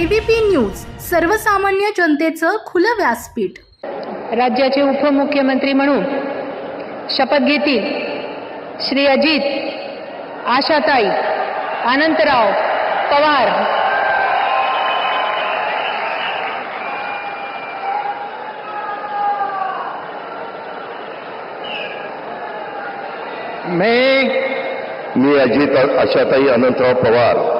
ABP news सर्वसामान्य जनतेचं खुलं व्यासपीठ. राज्याचे उपमुख्यमंत्री म्हणून शपथ घेतील श्री अजित आशाताई अनंतराव पवार. मी मी अजित आशाताई अनंतराव पवार.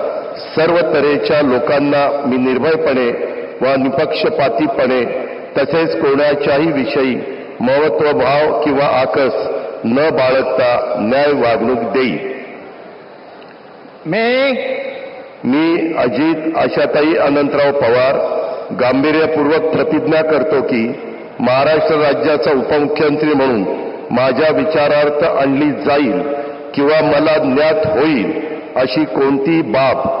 सर्व तऱ्हेच्या लोकांना मी निर्भयपणे व निपक्षपातीपणे तसेच कोणाच्याही विषयी महत्वभाव किंवा आकस न बाळगता न्याय वागणूक देईन. मी मी अजित आशाताई अनंतराव पवार गांभीर्यपूर्वक प्रतिज्ञा करतो की महाराष्ट्र राज्याचा उपमुख्यमंत्री म्हणून माझ्या विचारार्थ आणली जाईल किंवा मला ज्ञात होईल अशी कोणतीही बाब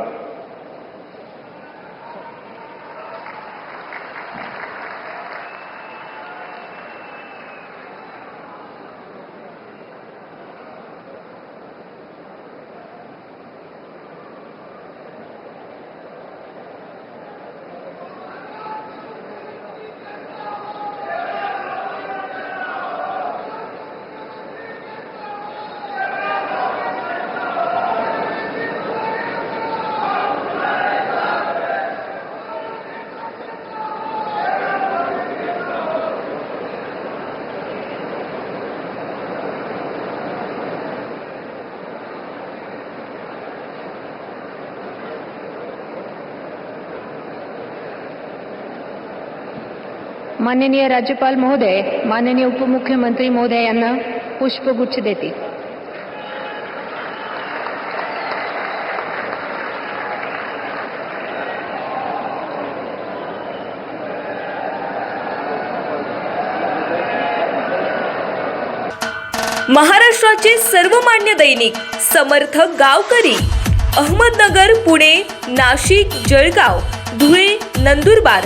माननीय राज्यपाल महोदय माननीय उपमुख्यमंत्री महोदय यांना पुष्पगुच्छ देतील. महाराष्ट्राचे सर्वमान्य दैनिक समर्थ गावकरी अहमदनगर पुणे नाशिक जळगाव धुळे नंदुरबार